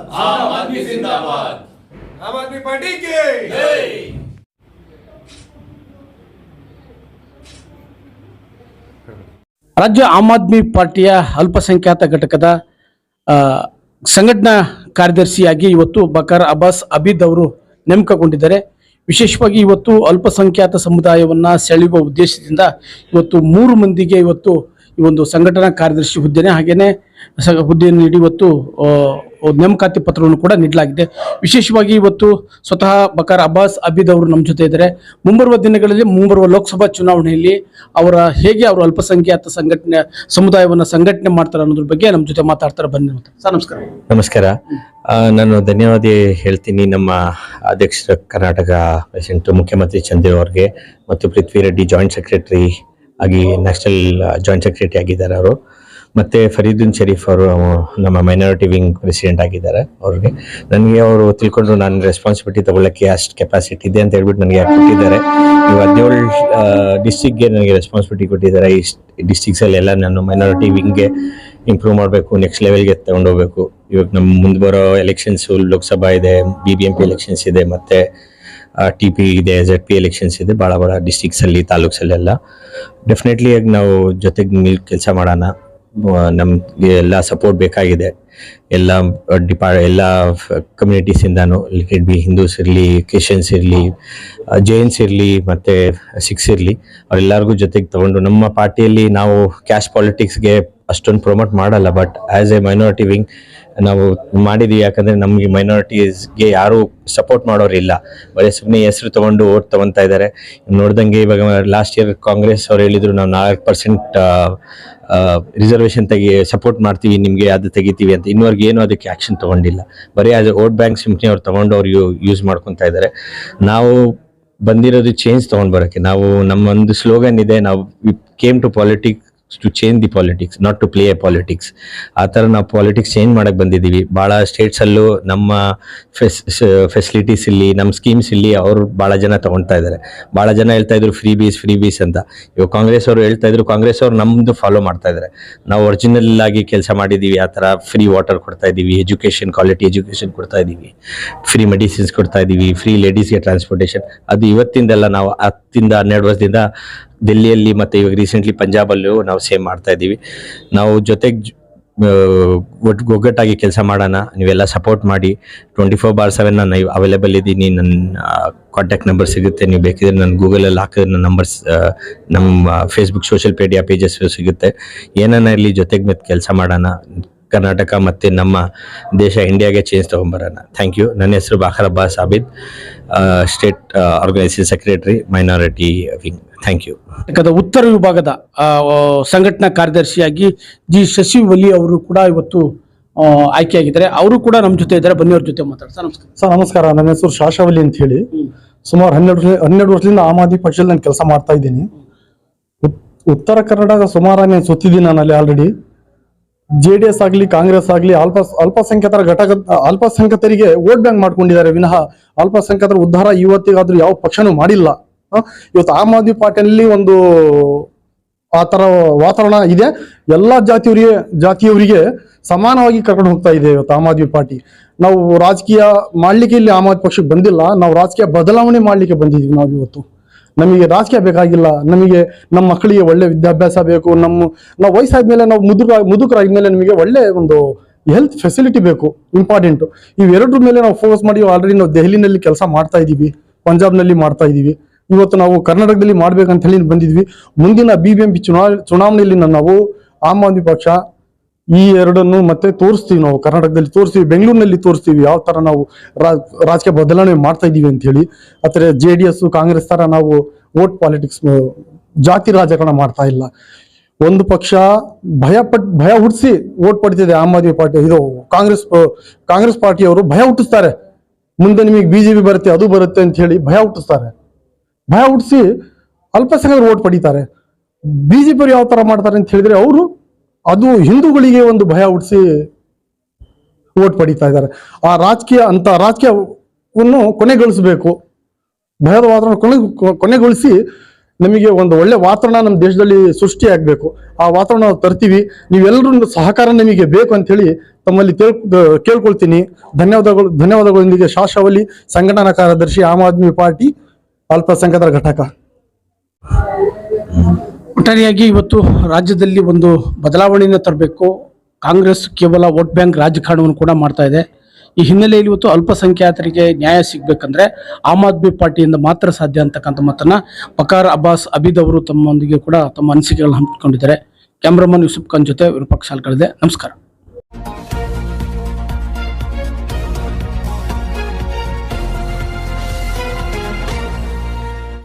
जिंदाबाद आम आदमी जिंदाबाद आम आदमी पार्टी की जय ರಾಜ್ಯ ಆಮ್ ಆದ್ಮಿ ಪಾರ್ಟಿಯ ಅಲ್ಪಸಂಖ್ಯಾತ ಘಟಕದ ಆ, ಸಂಘಟನಾ ಕಾರ್ಯದರ್ಶಿಯಾಗಿ ಇವತ್ತು ಬಕರ್ ಅಬ್ಬಾಸ್ ಅಬೀದ್ ಅವರು ನೇಮಕಗೊಂಡಿದ್ದಾರೆ ವಿಶೇಷವಾಗಿ ಇವತ್ತು ಅಲ್ಪಸಂಖ್ಯಾತ ಸಮುದಾಯವನ್ನ ಸೆಳೆಯುವ ಉದ್ದೇಶದಿಂದ ಇವತ್ತು ಮೂರು ಮಂದಿಗೆ ಇವತ್ತು ಈ ಒಂದು ಸಂಘಟನಾ ಕಾರ್ಯದರ್ಶಿ ಹುದ್ದೆನೆ ಹಾಗೇನೆ ಸ- ಹುದ್ದೆಯನ್ನು ನೀಡಿ ಇವತ್ತು ಆ, ನೇಮಕಾತಿ ಪತ್ರವನ್ನು ಕೂಡ ನೀಡಲಾಗಿದೆ. ವಿಶೇಷವಾಗಿ ಇವತ್ತು ಸ್ವತಃ ಬಕಾರ್ ಅಬ್ಬಾಸ್ ಅಬಿದ್ ಅವರು ನಮ್ಮ ಜೊತೆ ಇದ್ದಾರೆ. ಮುಂಬರುವ ದಿನಗಳಲ್ಲಿ ಮುಂಬರುವ ಲೋಕಸಭಾ ಚುನಾವಣೆಯಲ್ಲಿ ಅವರ ಹೇಗೆ ಅವರು ಅಲ್ಪಸಂಖ್ಯಾತ ಸಂಘಟನೆ, ಸಮುದಾಯವನ್ನು ಸಂಘಟನೆ ಮಾಡ್ತಾರೆ ಅನ್ನೋದ್ರ ಬಗ್ಗೆ ನಮ್ಮ ಜೊತೆ ಮಾತಾಡ್ತಾರೆ. ಬನ್ನಿ ಸರ್, ನಮಸ್ಕಾರ. ನಮಸ್ಕಾರ. ನಾನು ಧನ್ಯವಾದ ಹೇಳ್ತೀನಿ ನಮ್ಮ ಅಧ್ಯಕ್ಷರ ಕರ್ನಾಟಕ ಪ್ರೆಸಿಡೆಂಟ್ ಮುಖ್ಯಮಂತ್ರಿ ಚಂದ್ರ ಅವ್ರಿಗೆ ಮತ್ತು ಪೃಥ್ವಿ ರೆಡ್ಡಿ ಜಾಯಿಂಟ್ ಸೆಕ್ರೆಟರಿ ಆಗಿ ನ್ಯಾಷನಲ್ ಜಾಯಿಂಟ್ ಸೆಕ್ರೆಟರಿ ಆಗಿದ್ದಾರೆ ಅವರು. ಮತ್ತೆ ಫರೀದುನ್ ಶರೀಫ್ ಅವರು ನಮ್ಮ ಮೈನಾರಿಟಿ ವಿಂಗ್ ಪ್ರೆಸಿಡೆಂಟ್ ಆಗಿದ್ದಾರೆ ಅವ್ರಿಗೆ. ನನಗೆ ಅವರು ತಿಳ್ಕೊಂಡ್ರು ನಾನು ರೆಸ್ಪಾನ್ಸಿಬಿಲಿಟಿ ತಗೊಳ್ಳಕ್ಕೆ ಅಷ್ಟು ಕೆಪಾಸಿಟಿ ಇದೆ ಅಂತ ಹೇಳ್ಬಿಟ್ಟು ನನಗೆ ಕೊಟ್ಟಿದ್ದಾರೆ. ಇವಾಗ ಹದಿನೇಳು ಡಿಸ್ಟಿಕ್ಗೆ ನನಗೆ ರೆಸ್ಪಾನ್ಸಿಬಿಲಿಟಿ ಕೊಟ್ಟಿದ್ದಾರೆ. ಈ ಡಿಸ್ಟಿಕ್ಸಲ್ಲೆಲ್ಲ ನಾನು ಮೈನಾರಿಟಿ ವಿಂಗ್ಗೆ ಇಂಪ್ರೂವ್ ಮಾಡಬೇಕು ನೆಕ್ಸ್ಟ್ ಲೆವೆಲ್ಗೆ ತಗೊಂಡೋಗ್ಬೇಕು ಇವಾಗ ನಮ್ಮ ಮುಂದೆ ಬರೋ ಎಲೆಕ್ಷನ್ಸು ಲೋಕಸಭಾ ಇದೆ B B M P elections ಇದೆ, ಮತ್ತು ಟಿ ಪಿ ಇದೆ ಜೆಡ್ ಪಿ ಎಲೆಕ್ಷನ್ಸ್ ಇದೆ ಭಾಳ ಭಾಳ ಡಿಸ್ಟಿಕ್ಸಲ್ಲಿ ತಾಲೂಕ್ಸಲ್ಲೆಲ್ಲ ಆಗಿ ನಾವು ಜೊತೆಗೆ ನಿಲ್ ಕೆಲಸ ಮಾಡೋಣ. ನಮ್ಗೆ ಎಲ್ಲ ಸಪೋರ್ಟ್ ಬೇಕಾಗಿದೆ. ಎಲ್ಲ ಡಿಪಾ ಎಲ್ಲ ಕಮ್ಯುನಿಟೀಸ್ ಇಂದಾನು ಇಟ್ ಬಿ ಹಿಂದೂಸ್ ಇರಲಿ ಕ್ರಿಶ್ಚಿಯನ್ಸ್ ಇರಲಿ ಜೈನ್ಸ್ ಇರಲಿ, ಮತ್ತು ಸಿಖ್ಸ್ ಇರಲಿ, ಅವರೆಲ್ಲರಿಗೂ ಜೊತೆಗೆ ತಗೊಂಡು ನಮ್ಮ ಪಾರ್ಟಿಯಲ್ಲಿ ನಾವು ಕ್ಯಾಶ್ ಪಾಲಿಟಿಕ್ಸ್ಗೆ ಅಷ್ಟೊಂದು ಪ್ರಮೋಟ್ ಮಾಡಲ್ಲ but as a minority wing ನಾವು ಮಾಡಿದ್ವಿ, ಯಾಕಂದರೆ ನಮಗೆ ಮೈನಾರಿಟೀಸ್ಗೆ ಯಾರೂ ಸಪೋರ್ಟ್ ಮಾಡೋರಿಲ್ಲ ಬರೀ ಸುಮ್ಮನೆ ಹೆಸರು ತೊಗೊಂಡು ಓಟ್ ತೊಗೊತಾ ಇದ್ದಾರೆ ನೋಡ್ದಂಗೆ ಇವಾಗ ಲಾಸ್ಟ್ ಇಯರ್ ಕಾಂಗ್ರೆಸ್ ಅವ್ರು ಹೇಳಿದ್ರು, ನಾವು ನಾಲ್ಕು ಪರ್ಸೆಂಟ್ ರಿಸರ್ವೇಷನ್ ತೆಗಿ ಸಪೋರ್ಟ್ ಮಾಡ್ತೀವಿ, ನಿಮಗೆ ಅದು ತೆಗಿತೀವಿ ಇನ್ನುವರೆಗೆ ಏನು ಅದಕ್ಕೆ ಆಕ್ಷನ್ ತಗೊಂಡಿಲ್ಲ. ಬರೀ ಅದು ಓಟ್ ಬ್ಯಾಂಕ್ ಸಿಂಪ್ನಿ ಅವ್ರು ತಗೊಂಡು ಅವ್ರು ಯೂಸ್ ಮಾಡ್ಕೊತಾ ಇದ್ದಾರೆ ನಾವು ಬಂದಿರೋದು ಚೇಂಜ್ ತಗೊಂಡ್ ಬರೋಕ್ಕೆ. ನಾವು ನಮ್ಮ ಒಂದು ಸ್ಲೋಗನ್ ಇದೆ, ನಾವು came to politics to change the politics not to play a politics ಆ ಥರ ನಾವು ಪಾಲಿಟಿಕ್ಸ್ ಚೇಂಜ್ ಮಾಡಕ್ಕೆ ಬಂದಿದ್ದೀವಿ. ಭಾಳ ಸ್ಟೇಟ್ಸಲ್ಲೂ ನಮ್ಮ ಫೆಸ್ ಫೆಸಿಲಿಟೀಸ್ ಇಲ್ಲಿ ನಮ್ಮ ಸ್ಕೀಮ್ಸ್ ಇಲ್ಲಿ ಅವರು ಭಾಳ ಜನ ತೊಗೊಳ್ತಾ ಇದ್ದಾರೆ. ಭಾಳ ಜನ ಹೇಳ್ತಾ ಇದ್ರು ಫ್ರೀ ಬೀಸ್ ಫ್ರೀ ಬೀಸ್ ಅಂತ. ಇವಾಗ ಕಾಂಗ್ರೆಸ್ ಅವರು ಹೇಳ್ತಾ ಇದ್ರು, ಕಾಂಗ್ರೆಸ್ ಅವರು ನಮ್ಮದು ಫಾಲೋ ಮಾಡ್ತಾ ಇದ್ದಾರೆ. ನಾವು ಒರಿಜಿನಲ್ ಆಗಿ ಕೆಲಸ ಮಾಡಿದ್ದೀವಿ, ಆ ಥರ ಫ್ರೀ ವಾಟರ್ ಕೊಡ್ತಾ ಇದ್ದೀವಿ ಎಜುಕೇಷನ್ ಕ್ವಾಲಿಟಿ ಎಜುಕೇಷನ್ ಕೊಡ್ತಾ ಇದ್ದೀವಿ ಫ್ರೀ ಮೆಡಿಸಿನ್ಸ್ ಕೊಡ್ತಾ ಇದ್ದೀವಿ ಫ್ರೀ ಲೇಡೀಸ್ಗೆ ಟ್ರಾನ್ಸ್ಪೋರ್ಟೇಷನ್ ಅದು ಇವತ್ತಿಂದೆಲ್ಲ ನಾವು ಹತ್ತಿಂದ ಹನ್ನೆರಡು ವರ್ಷದಿಂದ ದಿಲ್ಲಿಯಲ್ಲಿ ಮತ್ತು ಇವಾಗ ರೀಸೆಂಟ್ಲಿ ಪಂಜಾಬಲ್ಲೂ ನಾವು ಸೇವ್ ಮಾಡ್ತಾ ಇದ್ದೀವಿ. ನಾವು ಜೊತೆಗೆ ಒಟ್ಟು ಒಗ್ಗಟ್ಟಾಗಿ ಕೆಲಸ ಮಾಡೋಣ, ನೀವೆಲ್ಲ ಸಪೋರ್ಟ್ ಮಾಡಿ ಟ್ವೆಂಟಿ ಫೋರ್ ಬಾರ್ ಸೆವೆನ್ ನಾನು ಅವೈಲೇಬಲ್ ಇದ್ದೀನಿ, ನನ್ನ ಕಾಂಟ್ಯಾಕ್ಟ್ ನಂಬರ್ ಸಿಗುತ್ತೆ, ನೀವು ಬೇಕಿದ್ರೆ ನನ್ನ ಗೂಗಲಲ್ಲಿ ಹಾಕಿದ್ರೆ ನನ್ನ ನಂಬರ್ಸ್ ನಮ್ಮ ಫೇಸ್ಬುಕ್ ಸೋಷಿಯಲ್ ಮೀಡಿಯಾ ಪೇಜಸ್ ಸಿಗುತ್ತೆ. ಏನನ್ನ ಇರಲಿ ಜೊತೆಗೆ ಮತ್ತೆ ಕೆಲಸ ಮಾಡೋಣ ಕರ್ನಾಟಕ ಮತ್ತು ನಮ್ಮ ದೇಶ ಇಂಡಿಯಾಗೆ ಚೇಂಜ್ ತೊಗೊಂಬರೋಣ. ಥ್ಯಾಂಕ್ ಯು ನನ್ನ ಹೆಸರು Baqar Abbas Abid state organisation secretary minority wing thank you ಕರ್ನಾಟಕದ ಉತ್ತರ ವಿಭಾಗದ ಸಂಘಟನಾ ಕಾರ್ಯದರ್ಶಿಯಾಗಿ ಜಿ ಶಶಿ ಒಲಿ ಅವರು ಕೂಡ ಇವತ್ತು ಆಯ್ಕೆಯಾಗಿದ್ದಾರೆ. ಅವರು ಕೂಡ ನಮ್ಮ ಜೊತೆ ಇದ್ದಾರೆ. ಬನ್ನಿ ಅವ್ರ ಜೊತೆ ಮಾತಾಡ್ತಾರೆ ಸರ್ ನಮಸ್ಕಾರ. ಸರ್ ನಮಸ್ಕಾರ. ನನ್ನ ಹೆಸರು ಶಾಶಾವಲಿ ಅಂತ ಹೇಳಿ. ಸುಮಾರು ಹನ್ನೆರಡು ವರ್ಷ- ಹನ್ನೆರಡು ವರ್ಷದಿಂದ ಆಮ್ ಆದ್ಮಿ ಪಕ್ಷದಲ್ಲಿ ನಾನು ಕೆಲಸ ಮಾಡ್ತಾ ಇದ್ದೀನಿ. ಉತ್- ಉತ್ತರ ಕರ್ನಾಟಕ ಸುಮಾರು ನಾನು ಸುತ್ತಿದ್ದೀನಿ ನಾನು ಅಲ್ಲಿ ಆಲ್ರೆಡಿ ಜೆ ಡಿ ಎಸ್ ಆಗಲಿ, ಕಾಂಗ್ರೆಸ್ ಆಗಲಿ, ಅಲ್ಪ, ಅಲ್ಪಸಂಖ್ಯಾತರ ಘಟಕ, ಅಲ್ಪಸಂಖ್ಯಾತರಿಗೆ ವೋಟ್ ಬ್ಯಾಂಕ್ ಮಾಡ್ಕೊಂಡಿದ್ದಾರೆ. ವಿನಃ ಅಲ್ಪಸಂಖ್ಯಾತರ ಉದ್ಧಾರ ಇವತ್ತಿಗಾದ್ರೂ ಯಾವ ಪಕ್ಷನೂ ಮಾಡಿಲ್ಲ. ಇವತ್ತು ಆಮ್ ಆದ್ಮಿ ಪಾರ್ಟಿಯಲ್ಲಿ ಒಂದು ಆ ತರ ವಾತಾವರಣ ಇದೆ. ಎಲ್ಲಾ ಜಾತಿಯವರಿಗೆ ಜಾತಿಯವರಿಗೆ ಸಮಾನವಾಗಿ ಕರ್ಕೊಂಡು ಹೋಗ್ತಾ ಇದೆ ಇವತ್ತು ಆಮ್ ಆದ್ಮಿ ಪಾರ್ಟಿ. ನಾವು ರಾಜಕೀಯ ಮಾಡ್ಲಿಕ್ಕೆ ಇಲ್ಲಿ ಆಮ್ ಆದ್ಮಿ ಪಕ್ಷಕ್ಕೆ ಬಂದಿಲ್ಲ. ನಾವು ರಾಜಕೀಯ ಬದಲಾವಣೆ ಮಾಡ್ಲಿಕ್ಕೆ ಬಂದಿದ್ದೀವಿ ನಾವು ಇವತ್ತು ನಮಗೆ ರಾಜಕೀಯ ಬೇಕಾಗಿಲ್ಲ, ನಮಗೆ ನಮ್ಮ ಮಕ್ಕಳಿಗೆ ಒಳ್ಳೆ ವಿದ್ಯಾಭ್ಯಾಸ ಬೇಕು, ನಮ್ಮ, ನಾವು ವಯಸ್ಸಾದ ಮೇಲೆ ನಾವು ಮುದುಕ ಮುದುಕರಾದ್ಮೇಲೆ ನಮಗೆ ಒಳ್ಳೆ ಒಂದು ಹೆಲ್ತ್ ಫೆಸಿಲಿಟಿ ಬೇಕು ಇಂಪಾರ್ಟೆಂಟು ಇವೆರಡರ ಮೇಲೆ ನಾವು ಫೋಕಸ್ ಮಾಡಿ ಆಲ್ರೆಡಿ ನಾವು ದೆಹಲಿನಲ್ಲಿ ಕೆಲಸ ಮಾಡ್ತಾ ಇದ್ದೀವಿ, ಪಂಜಾಬ್ನಲ್ಲಿ ಮಾಡ್ತಾ ಇದ್ದೀವಿ. ಇವತ್ತು ನಾವು ಕರ್ನಾಟಕದಲ್ಲಿ ಮಾಡ್ಬೇಕಂತ ಹೇಳಿ ಬಂದಿದ್ವಿ. ಮುಂದಿನ ಬಿ ಬಿ ಎಂ ಪಿ ಚುನಾ ಚುನಾವಣೆಯಲ್ಲಿ ನಾವು ಆಮ್ ಆದ್ಮಿ ಪಕ್ಷ ಈ ಎರಡನ್ನು ಮತ್ತೆ ತೋರಿಸ್ತೀವಿ ನಾವು. ಕರ್ನಾಟಕದಲ್ಲಿ ತೋರಿಸ್ತೀವಿ, ಬೆಂಗಳೂರಿನಲ್ಲಿ ತೋರಿಸ್ತೀವಿ ಯಾವ ತರ ನಾವು ರಾಜಕೀಯ ಬದಲಾವಣೆ ಮಾಡ್ತಾ ಇದ್ದೀವಿ ಅಂತ ಹೇಳಿ. ಆದರೆ ಜೆ ಡಿ ಎಸ್, ಕಾಂಗ್ರೆಸ್ ತರ ನಾವು ವೋಟ್ ಪಾಲಿಟಿಕ್ಸ್ ಜಾತಿ ರಾಜಕಾರಣ ಮಾಡ್ತಾ ಇಲ್ಲ. ಒಂದು ಪಕ್ಷ ಭಯ ಪಟ್, ಭಯ ಹುಟ್ಟಿಸಿ ಓಟ್ ಪಡಿತಿದೆ ಆಮ್ ಆದ್ಮಿ ಪಾರ್ಟಿ, ಇದು ಕಾಂಗ್ರೆಸ್ ಕಾಂಗ್ರೆಸ್ ಪಾರ್ಟಿಯವರು ಭಯ ಹುಟ್ಟಿಸ್ತಾರೆ. ಮುಂದೆ ನಿಮಗೆ ಬಿಜೆಪಿ ಬರುತ್ತೆ, ಅದು ಬರುತ್ತೆ ಅಂತ ಹೇಳಿ ಭಯ ಹುಟ್ಟಿಸ್ತಾರೆ. ಭಯ ಹುಟ್ಟಿಸಿ ಅಲ್ಪಸಂಖ್ಯಾತರು ವೋಟ್ ಪಡಿತಾರೆ. ಬಿಜೆಪಿ ಯಾವ ತರ ಮಾಡ್ತಾರೆ ಅಂತ ಹೇಳಿದ್ರೆ ಅವರು ಅದು ಹಿಂದೂಗಳಿಗೆ ಒಂದು ಭಯ ಹುಟ್ಟಿಸಿ ಓಟ್ ಪಡಿತಾ ಇದ್ದಾರೆ. ಆ ರಾಜಕೀಯ ಅಂತ ರಾಜಕೀಯವನ್ನು ಕೊನೆಗೊಳಿಸಬೇಕು. ಭಯದ ವಾತಾವರಣ ಕೊನೆ ಕೊನೆಗೊಳಿಸಿ ನಮಗೆ ಒಂದು ಒಳ್ಳೆ ವಾತಾವರಣ ನಮ್ಮ ದೇಶದಲ್ಲಿ ಸೃಷ್ಟಿ ಆಗ್ಬೇಕು ಆ ವಾತಾವರಣ ತರ್ತೀವಿ. ನೀವೆಲ್ಲರೂ ಸಹಕಾರ ನಮಗೆ ಬೇಕು ಅಂತ ಹೇಳಿ ತಮ್ಮಲ್ಲಿ ಕೇಳ್ ಕೇಳ್ಕೊಳ್ತೀನಿ. ಧನ್ಯವಾದಗಳು, ಧನ್ಯವಾದಗಳೊಂದಿಗೆ ಶಾಶವಲ್ಲಿ ಸಂಘಟನಾ ಕಾರ್ಯದರ್ಶಿ ಆಮ್ ಆದ್ಮಿ ಪಾರ್ಟಿ ಅಲ್ಪಸಂಖ್ಯಾತರ ಘಟಕ. ಒಟ್ಟಾರೆಯಾಗಿ ಇವತ್ತು ರಾಜ್ಯದಲ್ಲಿ ಒಂದು ಬದಲಾವಣೆಯನ್ನು ತರಬೇಕು. ಕಾಂಗ್ರೆಸ್ ಕೇವಲ ವೋಟ್ ಬ್ಯಾಂಕ್ ರಾಜಕಾರಣವನ್ನು ಕೂಡ ಮಾಡ್ತಾ ಇದೆ. ಈ ಹಿನ್ನೆಲೆಯಲ್ಲಿ ಇವತ್ತು ಅಲ್ಪಸಂಖ್ಯಾತರಿಗೆ ನ್ಯಾಯ ಸಿಗಬೇಕಂದ್ರೆ ಆಮ್ ಆದ್ಮಿ ಪಾರ್ಟಿಯಿಂದ ಮಾತ್ರ ಸಾಧ್ಯ ಅಂತಕ್ಕಂಥ ಮಾತನ್ನ ಬಕಾರ್ ಅಬ್ಬಾಸ್ ಅಬೀದ್ ಅವರು ತಮ್ಮೊಂದಿಗೆ ಕೂಡ ತಮ್ಮ ಅನಿಸಿಕೆಗಳನ್ನು ಹಂಚಿಕೊಂಡಿದ್ದಾರೆ. ಕ್ಯಾಮ್ರಾಮನ್ ಯೂಸುಫ್ ಖಾನ್ ಜೊತೆ ವಿರೂಪಾಕ್ಷ ನಮಸ್ಕಾರ.